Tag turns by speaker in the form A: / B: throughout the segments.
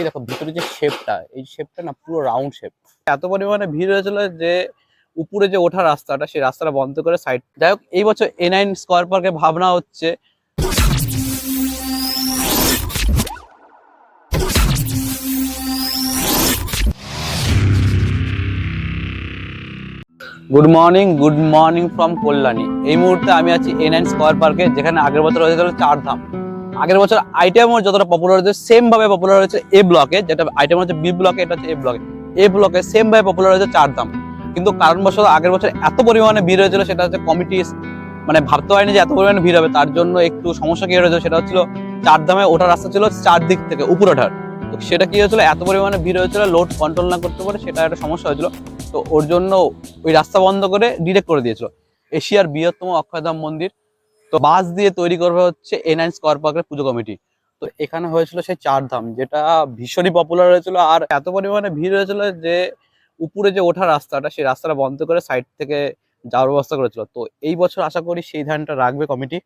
A: এই দেখো, ভিতরে যে শেপটা এই শেপটা না পুরো রাউন্ড শেপ এত পরিমাণে ভিড় হয়েছিল যে উপরে যে ওঠা রাস্তাটা, সেই রাস্তাটা বন্ধ করে সাইড যাই হোক, এই বছর এ নাইন স্কোয়ার পার্কে ভাবনা হচ্ছে। Good morning good morning from Kalyani. এই মুহূর্তে আমি আছি এ নাইন স্কোয়ার পার্কে যেখানে আগের বছর হয়েছিল চার ধাম। আগের বছর আইটেম যতটা পপুলার হয়েছে সেম ভাবে পপুলার হয়েছে এ ব্লকে যেটা আইটেম হচ্ছে বি ব্লকে এটা হচ্ছে এ। ব্লকে এ ব্লকে সেম ভাবে পপুলার হয়েছে চার ধাম কিন্তু কারণবশত আগের বছর এত পরিমাণে ভিড় হয়েছিল, সেটা হচ্ছে কমিটি মানে ভাবতে পারিনি যে এত পরিমাণে ভিড় হবে। তার জন্য একটু সমস্যা কি হয়েছিল, সেটা হচ্ছিল চার ধামে ওঠার রাস্তা ছিল চার দিক থেকে, উপর ওঠার। তো সেটা কি হয়েছিল? এত পরিমাণে ভিড় হয়েছিল লোড কন্ট্রোল না করতে পারে, সেটা একটা সমস্যা হয়েছিল। তো ওর জন্য ওই রাস্তা বন্ধ করে ডিরেক্ট করে দিয়েছিল। এশিয়ার বৃহত্তম অক্ষয়ধাম মন্দির তো বাস দিয়ে তৈরি করবে হচ্ছে A nine square puja committee. তো এখানে হয়েছিল সেই চার ধাম, যেটা ভীষণই পপুলার হয়েছিল আর এত পরিমাণে ভিড় হয়েছিল যে উপরে যে ওঠার রাস্তাটা, সেই রাস্তাটা বন্ধ করে সাইড থেকে যাওয়ার ব্যবস্থা করেছিল। তো এই বছর আশা করি সেই ধানটা রাখবে কমিটি।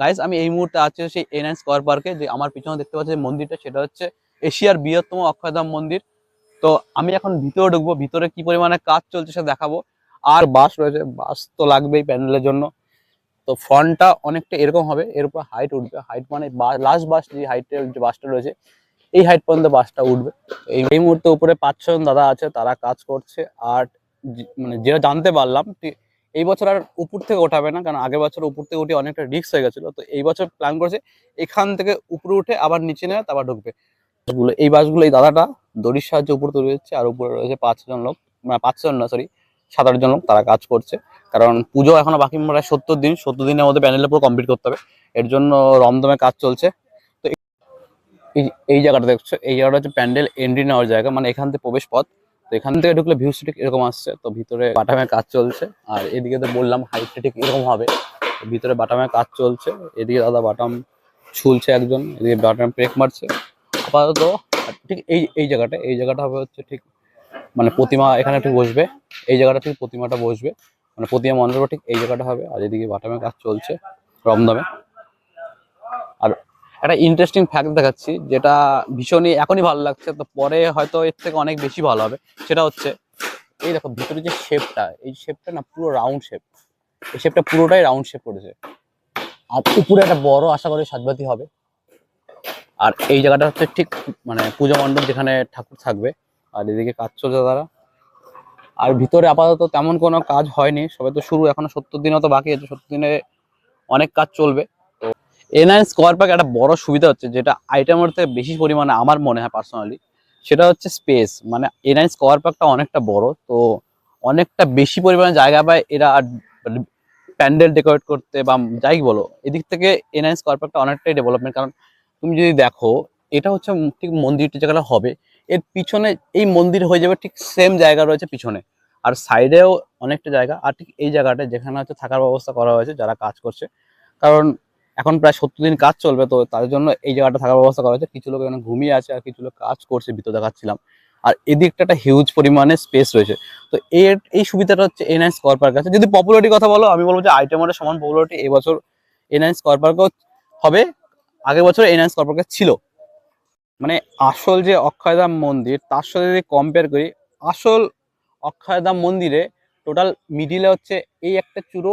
A: গাইজ আমি এই মুহূর্তে আছি সেই এ নাইন স্কোয়ার পার্কে যে আমার পিছনে দেখতে পাচ্ছি মন্দিরটা, সেটা হচ্ছে এশিয়ার বৃহত্তম অক্ষয়ধাম মন্দির। তো আমি এখন ভিতরে ঢুকবো, ভিতরে কি পরিমাণে কাজ চলছে সেটা দেখাবো। আর বাস রয়েছে, বাস তো লাগবেই প্যান্ডেলের জন্য। তো ফ্রন্টটা অনেকটা এরকম হবে, এর উপর হাইট উঠবে। হাইট মানে লাস্ট বাস যে হাইটের যে বাসটা রয়েছে, এই হাইট পর্যন্ত বাসটা উঠবে। এই মুহূর্তে উপরে পাঁচ ছজন দাদা আছে, তারা কাজ করছে। আর মানে যেটা জানতে পারলাম এই বছর আর উপর থেকে ওঠাবে না, কারণ আগের বছর উপর থেকে উঠে অনেকটা রিস্ক হয়ে গেছিল। তো এই বছর প্ল্যান করেছে, এখান থেকে উপরে উঠে আবার নিচে নেবে তারপর ঢুকবে। এই বাসগুলো এই দাদাটা দড়ির সাহায্যে উপরে তুলে দিচ্ছে, আর উপরে রয়েছে পাঁচজন লোক মানে পাঁচজন না সরি সাত আটজন লোক তারা কাজ করছে। কারণ পুজো এখনও বাকি প্রায় সত্তর দিন, সত্তর দিনের মধ্যে প্যানেলটা পুরো কমপ্লিট করতে হবে। এর জন্য রমদমে কাজ চলছে। তো এই- এই জায়গাটা দেখছ, এই জায়গাটা হচ্ছে প্যান্ডেল এন্ট্রি নেওয়ার জায়গা মানে এখান থেকে প্রবেশ পথ। তো এখান থেকে ঢুকলে ভিউ ঠিক এরকম আসছে। তো ভিতরে বাটামে কাজ চলছে। আর এদিকে তো বললাম হাইটটা ঠিক এরকম হবে। ভিতরে বাটামে কাজ চলছে। এদিকে দাদা বাটাম ছুলছে একজন, এদিকে বাটাম ব্রেক মারছে। আপাতত ঠিক এই এই জায়গাটা এই জায়গাটা হবে হচ্ছে ঠিক মানে প্রতিমা এখানে ঠিক বসবে, এই জায়গাটা ঠিক প্রতিমাটা বসবে। মানে প্রতিমা মণ্ডপটা ঠিক এই জায়গাটা হবে, আর এদিকে বাটামে কাজ চলছে রমদমে। আর একটা ইন্টারেস্টিং ফ্যাক্ট দেখাচ্ছি, যেটা ভীষণই এখনই ভালো লাগছে, তো পরে হয়তো এর থেকে অনেক বেশি ভালো হবে। সেটা হচ্ছে, এই দেখো ভিতরে যে শেপটা এই শেপটা না পুরো রাউন্ড শেপ এই শেপটা পুরোটাই রাউন্ড শেপ করেছে। আর উপরে একটা বড়, আশা করি সাজবাতি হবে। আর এই জায়গাটা হচ্ছে ঠিক মানে পুজো মণ্ডপ যেখানে ঠাকুর থাকবে আর এদিকে কাজ চলছে তারা। আর ভিতরে আপাতত তেমন কোনো কাজ হয়নি। সবে তো শুরু, এখনও সত্তর দিনও তো বাকি আছে। সত্তর দিনে অনেক কাজ চলবে। তো এ স্কোয়ার পার্ক একটা বড় সুবিধা হচ্ছে, যেটা আইটেমের থেকে বেশি পরিমাণে আমার মনে হয় পার্সোনালি সেটা হচ্ছে স্পেস মানে এ নাইন স্কোয়ার পার্কটা অনেকটা বড়, তো অনেকটা বেশি পরিমাণে জায়গা পায় এরা প্যান্ডেল ডেকোরেট করতে বা যাই বলো, এদিক থেকে এ নাইন স্কোয়ার পার্কটা অনেকটাই ডেভেলপমেন্ট কারণ তুমি যদি দেখো এটা হচ্ছে ঠিক মন্দিরটি যেখানে হবে। এর পিছনে এই মন্দির হয়ে যাবে ঠিক সেম জায়গা রয়েছে পিছনে। আর সাইডেও অনেকটা জায়গা। আর ঠিক এই জায়গাটা যেখানে হচ্ছে থাকার ব্যবস্থা করা হয়েছে যারা কাজ করছে। কারণ এখন প্রায় সত্তর দিন কাজ চলবে তো তাদের জন্য এই জায়গাটা থাকার ব্যবস্থা করা হয়েছে। কিছু লোক এখানে ঘুমিয়ে আছে আর কিছু লোক কাজ করছে ভিতরে দেখাচ্ছিলাম। আর এদিকটা একটা হিউজ পরিমাণে স্পেস রয়েছে। তো এর, এই সুবিধাটা হচ্ছে এ নাইন স্কোয়ার পার্ক আছে যদি পপুলারিটি কথা বলো, আমি বলব যে আইটেমের সমান পপুলারিটি এবছর এ নাইন স্কোয়ার পার্কও হবে। আগের বছর এ নাইন স্কোয়ার পার্কে ছিল। মানে আসল যে অক্ষয়ধাম মন্দির, তার সাথে যদি কম্পেয়ার করি, আসল অক্ষয়ধাম মন্দিরে টোটাল মিডিলে হচ্ছে এই একটা চূড়ো,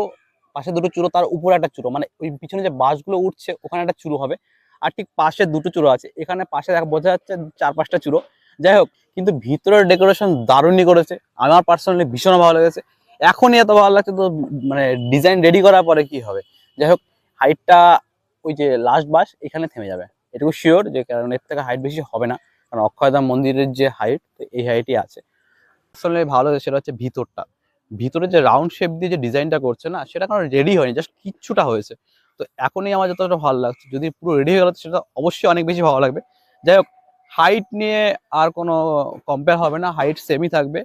A: পাশে দুটো চূড়ো, তার উপরে একটা চূড়ো। মানে ওই পিছনে যে বাসগুলো উঠছে, ওখানে একটা চূড়ো হবে। আর ঠিক পাশে দুটো চূড়ো আছে। এখানে পাশে দেখা, বোঝা যাচ্ছে চার পাঁচটা চূড়ো। যাই হোক, কিন্তু ভিতরের ডেকোরেশন দারুণই করেছে। আমার পার্সোনালি ভীষণ ভালো লেগেছে। এখনই এত ভালো লাগছে তো মানে ডিজাইন রেডি করার পরে কি হবে? যাই হোক হাইটটা ওই যে লাস্ট বাস, এখানে থেমে যাবে। এটুকু শিওর যে কারণ এর থেকে হাইট বেশি হবে না। কারণ অক্ষয়ধাম মন্দিরের যে হাইট এই হাইটই আছে। আসলে ভালো সেটা হচ্ছে ভিতরটা। ভিতরে যে রাউন্ড শেপ দিয়ে যে ডিজাইনটা করছে না, সেটা কারণ রেডি হয়নি জাস্ট কিচ্ছুটা হয়েছে। তো এখনই আমার যতটা ভালো লাগছে, যদি পুরো রেডি হয়ে গেল, সেটা অবশ্যই অনেক বেশি ভালো লাগবে। যাই হোক হাইট নিয়ে আর কোনো কম্পেয়ার হবে না হাইট সেমই থাকবে।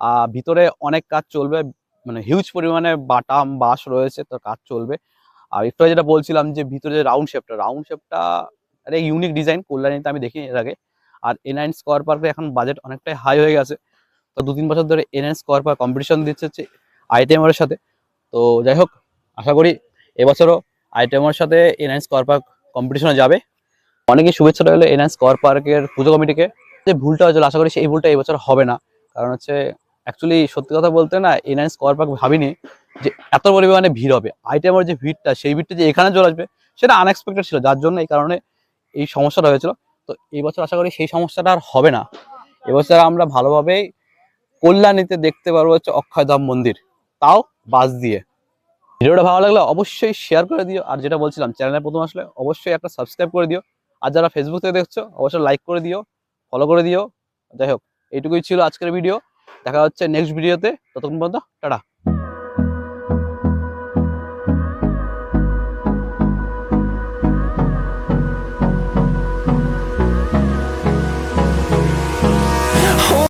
A: আর ভিতরে অনেক কাজ চলবে মানে হিউজ পরিমাণে বাটাম বাস রয়েছে, তো কাজ চলবে। আর একটু যেটা বলছিলাম যে ভিতরে যে রাউন্ড শেপটা রাউন্ড শেপটা একটা ইউনিক ডিজাইন কল্যাণীতে আমি দেখিনি এর আগে। আর এ নাইন স্কোয়ার পার্কে এখন বাজেট অনেকটাই হাই হয়ে গেছে। তো দু তিন বছর ধরে A nine square park competition দিচ্ছে হচ্ছে আইটেমের সাথে। তো যাই হোক, আশা করি এবছরও আইটেমের সাথে এ নাইন স্কোয়ার পার্ক কম্পিটিশনে যাবে। অনেকেই শুভেচ্ছা রইল এ নাইন স্কোয়ার পার্কের পুজো কমিটিকে। যে ভুলটা হয়েছিল, আশা করি সেই ভুলটা এবছর হবে না। কারণ হচ্ছে অ্যাকচুয়ালি সত্যি কথা বলতে না এ নাইন স্কোয়ার পার্ক ভাবিনি যে এত পরিমাণে ভিড় হবে। আইটেমের যে ভিড়টা, সেই ভিড়টা যে এখানে চলে আসবে, সেটা আনএক্সপেক্টেড ছিল। যার জন্য এই কারণে এই সমস্যাটা হয়েছিল। তো এই বছর আশা করি সেই সমস্যাটা আর হবে না। এবছর আমরা ভালোভাবেই কল্যাণীতে দেখতে পারব হচ্ছে অক্ষয়ধাম মন্দির। তাও বাস দিয়ে। ভিডিওটা ভালো লাগলে অবশ্যই শেয়ার করে দিও। আর যেটা বলছিলাম চ্যানেলে প্রথম আসলে অবশ্যই একটা সাবস্ক্রাইব করে দিও। আর যারা ফেসবুক থেকে দেখছ, অবশ্যই লাইক করে দিও ফলো করে দিও। যাই হোক, এইটুকুই ছিল আজকের ভিডিও দেখা হচ্ছে নেক্সট ভিডিওতে ততক্ষণ পর্যন্ত, টাটা।